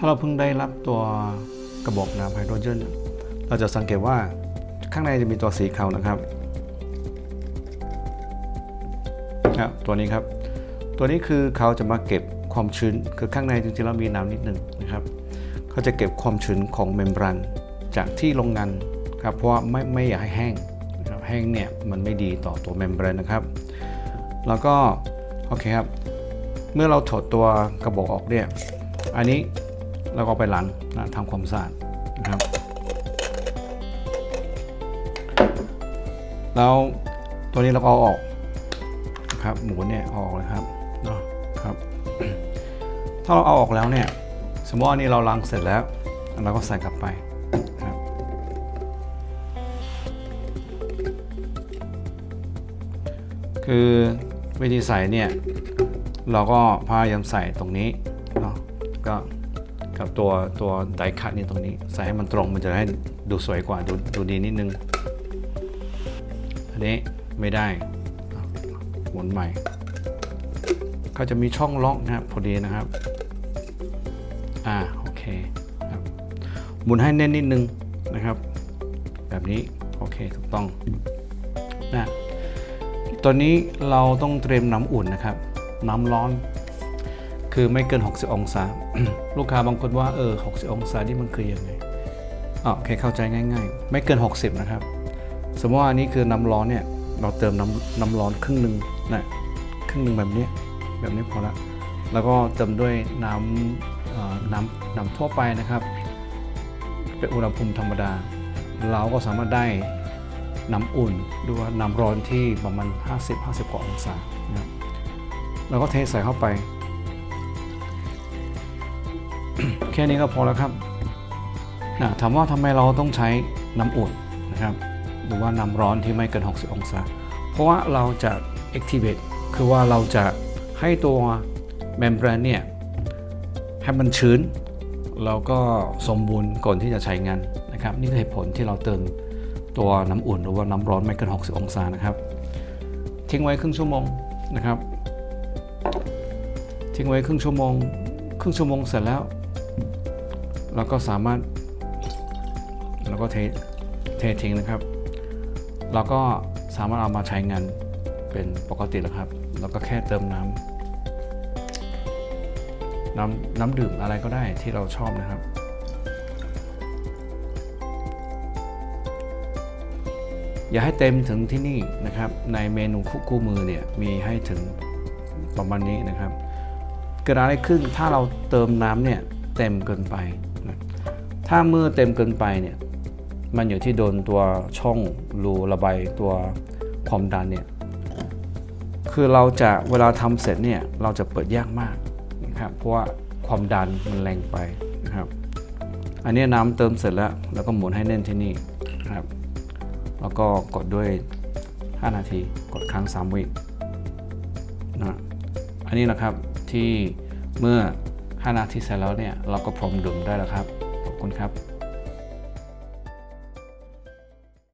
ถ้าเราเพิ่งได้รับตัวกระบอกน้ำไฮโดรเจน เราจะสังเกตว่าข้างในจะมีตัวสีขาวนะครับครับตัวนี้ครับ ตัวนี้คือเขาจะมาเก็บความชื้น คือข้างในจริงๆแล้วมีน้ำนิดหนึงนะครับ เขาจะเก็บความชื้นของเมมเบรนจากที่โรงงานครับ เพราะว่าไม่ไม่อยากให้แห้งนะครับแห้งเนี่ยมันไม่ดีต่อตัวเมมเบรนนะครับ แล้วก็โอเคครับ เมื่อเราถอดตัวกระบอกออกเนี่ย อันนี้ เราก็ไปล้างนะทำความสะอาดนะครับ แล้วตัวนี้เราก็เอาออกนะครับหมูเนี่ยออกเลยครับเนาะครับ ถ้าเราเอาออกแล้วเนี่ยสมมติว่าอันนี้เราล้างเสร็จแล้วเราก็ใส่กลับไปนะครับคือวิธีใส่เนี่ยเราก็พยายามใส่ตรงนี้เนาะก็ กับตัวตัวไดคัตนี่ตรงนี้ ใส่ให้มันตรงมันจะให้ดูสวยกว่าดูดูดีนิดนึง อันนี้ไม่ได้หมุนใหม่ ก็จะมีช่องล็อกนะครับพอดีนะครับ อ่าโอเคครับหมุนให้แน่นนิดนึงนะครับ แบบนี้โอเคถูกต้องนะตอนนี้เราต้องเตรียมน้ำอุ่นนะครับ น้ำร้อน คือไม่เกิน 60 องศา ลูกค้าบางคนว่าเออ 60 องศานี่มันคือยังไงอ่าโอเคเข้าใจง่าย ๆ ไม่เกิน 60 นะครับ สมมติว่าอันนี้คือน้ำร้อนเนี่ย เราเติมน้ำน้ำร้อนครึ่งหนึ่งนะครึ่งหนึ่งแบบนี้ แบบนี้พอละ แล้วก็เติมด้วยน้ำน้ำน้ำทั่วไปนะครับ เป็นอุณหภูมิธรรมดา เราก็สามารถได้น้ำอุ่นหรือว่าน้ำร้อนที่ประมาณ 50 50กว่าองศานะครับแล้วก็เทใส่เข้าไป แค่นี้ก็พอแล้วครับนะถามว่าทำไมเราต้องใช้น้ำอุ่นนะครับ หรือว่าน้ำร้อนที่ไม่เกิน 60 องศา เพราะว่าเราจะ activate คือว่าเราจะให้ตัว membrane เนี่ยให้มันชื้น แล้วก็สมบูรณ์ก่อนที่จะใช้งานนะครับ นี่คือเหตุผลที่เราเติมตัวน้ำอุ่นหรือว่าน้ำร้อนไม่เกิน 60 องศานะครับ ทิ้งไว้ครึ่งชั่วโมงนะครับ ทิ้งไว้ครึ่งชั่วโมง ครึ่งชั่วโมงเสร็จแล้ว เราก็สามารถเราก็เทเททิ้งนะครับเราก็สามารถเอามาใช้งานเป็นปกติแล้วครับ แล้วก็แค่เติมน้ำน้ำน้ำดื่มอะไรก็ได้ที่เราชอบนะครับอย่าให้เต็มถึงที่นี่นะครับ ในเมนูคู่คู่มือเนี่ยมีให้ถึงประมาณนี้นะครับ เกิดอะไรขึ้นถ้าเราเติมน้ำเนี่ยเต็มเกินไป ถ้ามือเต็มเกินไปเนี่ยมันอยู่ที่โดนตัวช่องรูระบายตัวความดันเนี่ยคือเราจะเวลาทำเสร็จเนี่ยเราจะเปิดยากมากนะครับเพราะว่าความดันมันแรงไปนะครับ อันนี้น้ำเติมเสร็จแล้วแล้วก็หมุนให้แน่นที่นี่นะครับ แล้วก็กดด้วย 5 นาทีกดครั้ง3วินะอันนี้นะครับที่เมื่อ 5 นาทีเสร็จแล้วเนี่ยเราก็พรมดื่มได้แล้วครับ คุณครับ